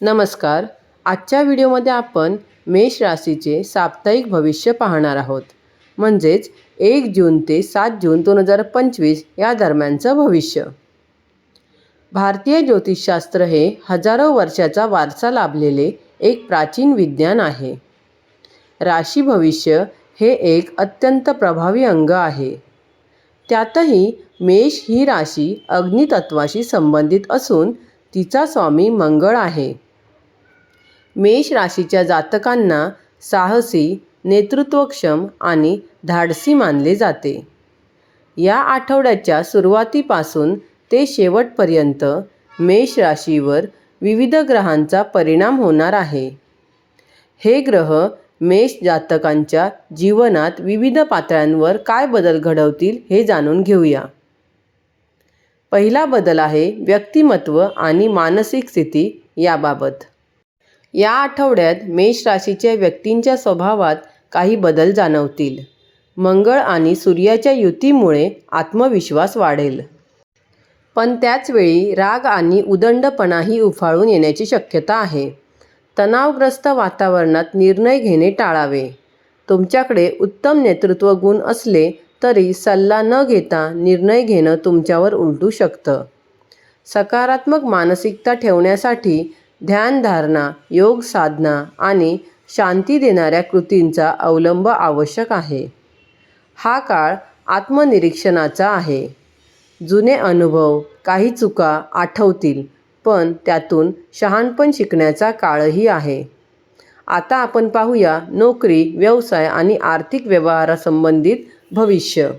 नमस्कार. आजच्या व्हिडिओमध्ये आपण मेष राशीचे साप्ताहिक भविष्य पाहणार आहोत. म्हणजेच एक जून ते सात जून दोन हजार पंचवीस या दरम्यानचं भविष्य. भारतीय ज्योतिषशास्त्र हे हजारो वर्षाचा वारसा लाभलेले एक प्राचीन विज्ञान आहे. राशी भविष्य हे एक अत्यंत प्रभावी अंग आहे. त्यातही मेष ही राशी अग्नितत्वाशी संबंधित असून तिचा स्वामी मंगळ आहे. मेष राशीच्या जातकांना साहसी नेतृत्वक्षम आणि धाडसी मानले जाते. या आठवड्याच्या सुरुवातीपासून ते शेवटपर्यंत मेष राशीवर विविध ग्रहांचा परिणाम होणार आहे. हे ग्रह मेष जातकांच्या जीवनात विविध पातळ्यांवर काय बदल घडवतील हे जाणून घेऊया. पहिला बदल आहे व्यक्तिमत्व आणि मानसिक स्थिती याबाबत. या आठवड्यात मेष राशीच्या व्यक्तींच्या स्वभावात काही बदल जाणवतील. मंगळ आणि सूर्याच्या युतीमुळे आत्मविश्वास वाढेल. पण त्याचवेळी राग आणि उदंडपणाही उफाळून येण्याची शक्यता आहे. तणावग्रस्त वातावरणात निर्णय घेणे टाळावे. तुमच्याकडे उत्तम नेतृत्व गुण असले तरी सल्ला न घेता निर्णय घेणं तुमच्यावर उलटू शकतं. सकारात्मक मानसिकता ठेवण्यासाठी ध्यानधारणा योग साधना आणि शांती देणाऱ्या कृतींचा अवलंब आवश्यक आहे. हा काळ आत्मनिरीक्षणाचा आहे. जुने अनुभव काही चुका आठवतील पण त्यातून शहाणपण शिकण्याचा काळही आहे. आता आपण पाहूया नोकरी व्यवसाय आणि आर्थिक व्यवहारासंबंधित भविष्य.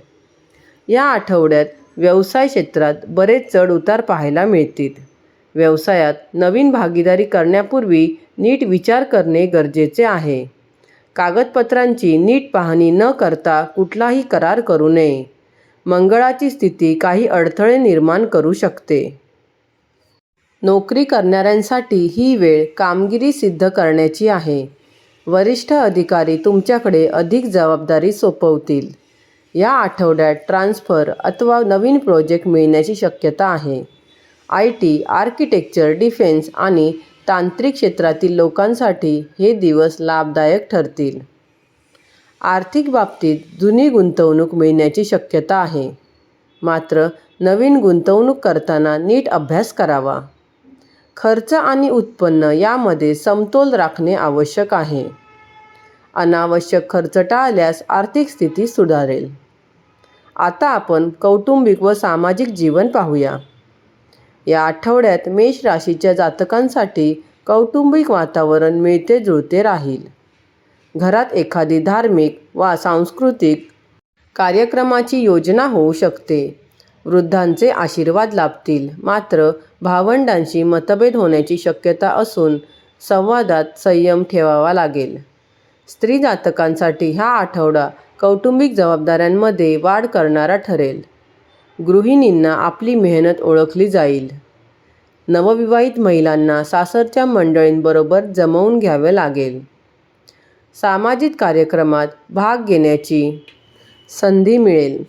या आठवड्यात व्यवसाय क्षेत्रात बरेच चढ उतार पाहायला मिळतील. व्यवसायात नवीन भागीदारी करण्यापूर्वी नीट विचार करणे गरजेचे आहे. कागदपत्रांची नीट पाहणी न करता कुठलाही करार करू नये. मंगळाची स्थिती काही अडथळे निर्माण करू शकते. नोकरी करणाऱ्यांसाठी ही वेळ कामगिरी सिद्ध करण्याची आहे. वरिष्ठ अधिकारी तुमच्याकडे अधिक जबाबदारी सोपवतील. या आठवड्यात ट्रान्सफर अथवा नवीन प्रोजेक्ट मिळण्याची शक्यता आहे. आय टी आर्किटेक्चर डिफेन्स आणि तांत्रिक क्षेत्रातील लोकांसाठी हे दिवस लाभदायक ठरतील. आर्थिक बाबतीत जुनी गुंतवणूक मिळण्याची शक्यता आहे. मात्र नवीन गुंतवणूक करताना नीट अभ्यास करावा. खर्च आणि उत्पन्न यामध्ये समतोल राखणे आवश्यक आहे. अनावश्यक खर्च टाळल्यास आर्थिक स्थिती सुधारेल. आता आपण कौटुंबिक व सामाजिक जीवन पाहूया. या आठवड्यात मेष राशीच्या जातकांसाठी कौटुंबिक वातावरण मिळते जुळते राहील. घरात एखादी धार्मिक वा सांस्कृतिक कार्यक्रमाची योजना होऊ शकते. वृद्धांचे आशीर्वाद लाभतील. मात्र भावंडांशी मतभेद होण्याची शक्यता असून संवादात संयम ठेवावा लागेल. स्त्री जातकांसाठी हा आठवडा कौटुंबिक जबाबदाऱ्यांमध्ये वाढ करणारा ठरेल. गृहिणींना आपली मेहनत ओळखली जाईल. नवविवाहित महिलांना सासरच्या मंडळींबरोबर जमवून घ्यावे लागेल. सामाजिक कार्यक्रमात भाग घेण्याची संधी मिळेल.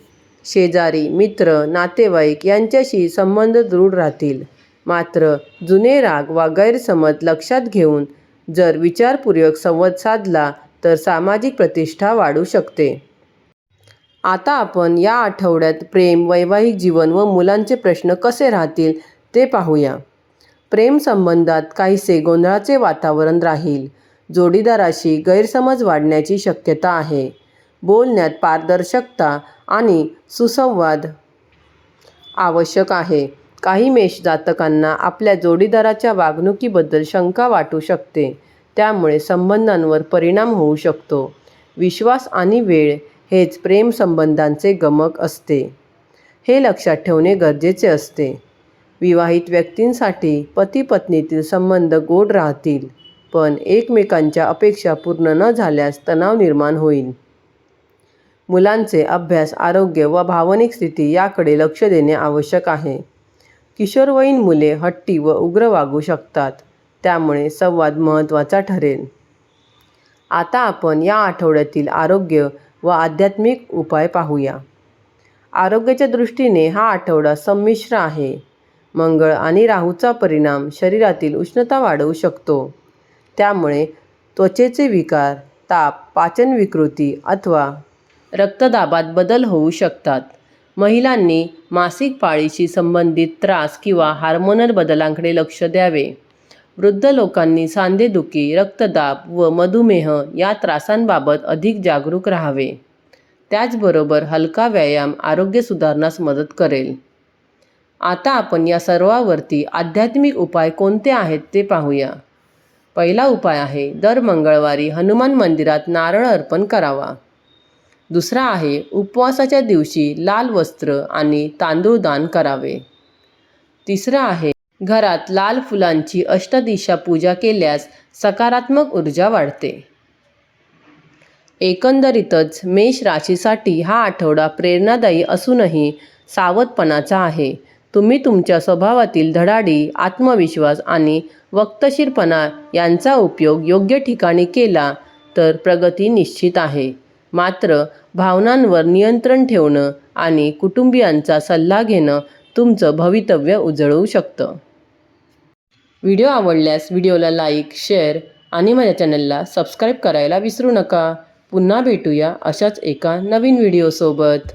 शेजारी मित्र नातेवाईक यांच्याशी संबंध दृढ राहतील. मात्र जुने राग वा गैरसमज लक्षात घेऊन जर विचारपूर्वक संवाद साधला तर सामाजिक प्रतिष्ठा वाढू शकते. आता आपण या आठवड्यात प्रेम वैवाहिक जीवन व मुलांचे प्रश्न कसे राहतील ते पाहूया. प्रेम संबंधात काहीसे गोंधळाचे वातावरण राहील. जोडीदाराशी गैरसमज वाढण्याची शक्यता आहे. बोलण्यात पारदर्शकता आणि सुसंवाद आवश्यक आहे. काही मेष जातकांना आपल्या जोडीदाराच्या वागणुकीबद्दल शंका वाटू शकते. त्यामुळे संबंधांवर परिणाम होऊ शकतो. विश्वास आणि वेळ हेच प्रेमसंबंधांचे गमक असते. हे लक्षात ठेवणे गरजेचे असते. विवाहित व्यक्तींसाठी पती पत्नीतील संबंध गोड राहतील पण एकमेकांच्या अपेक्षा पूर्ण न झाल्यास तणाव निर्माण होईल. मुलांचे अभ्यास आरोग्य व भावनिक स्थिती याकडे लक्ष देणे आवश्यक आहे. किशोरवयीन मुले हट्टी व उग्र वागू शकतात त्यामुळे संवाद महत्त्वाचा ठरेल. आता आपण या आठवड्यातील आरोग्य व आध्यात्मिक उपाय पाहूया. आरोग्याच्या दृष्टीने हा आठवडा संमिश्र आहे. मंगळ आणि राहूचा परिणाम शरीरातील उष्णता वाढवू शकतो. त्यामुळे त्वचेचे विकार ताप पाचन विकृती अथवा रक्तदाबात बदल होऊ शकतात. महिलांनी मासिक पाळीशी संबंधित त्रास किंवा हार्मोनल बदलांकडे लक्ष द्यावे. वृद्ध लोकांनी सांधेदुखी रक्तदाब व मधुमेह या त्रासांबाबत अधिक जागरूक राहावे. त्याचबरोबर हलका व्यायाम आरोग्य सुधारण्यास मदत करेल. आता आपण या सर्वावरती आध्यात्मिक उपाय कोणते आहेत ते पाहूया. पहिला उपाय आहे दर मंगळवारी हनुमान मंदिरात नारळ अर्पण करावा. दुसरा आहे उपवासाच्या दिवशी लाल वस्त्र आणि तांदूळ दान करावे. तिसरा आहे घरात लाल फुलांची अष्टदिशा पूजा केल्यास सकारात्मक ऊर्जा वाढते. एकंदरीतच मेष राशीसाठी हा आठवडा प्रेरणादायी असूनही सावधपणाचा आहे. तुम्ही तुमच्या स्वभावातील धडाडी आत्मविश्वास आणि वक्तशीरपणा यांचा उपयोग योग्य ठिकाणी केला तर प्रगती निश्चित आहे. मात्र भावनांवर नियंत्रण ठेवणं आणि कुटुंबियांचा सल्ला घेणं तुमचं भवितव्य उजळवू शकतं. व्हिडिओ आवडल्यास व्हिडिओला लाईक शेअर आणि माझ्या चॅनलला सबस्क्राईब करायला विसरू नका. पुन्हा भेटूया अशाच एका नवीन व्हिडिओसोबत.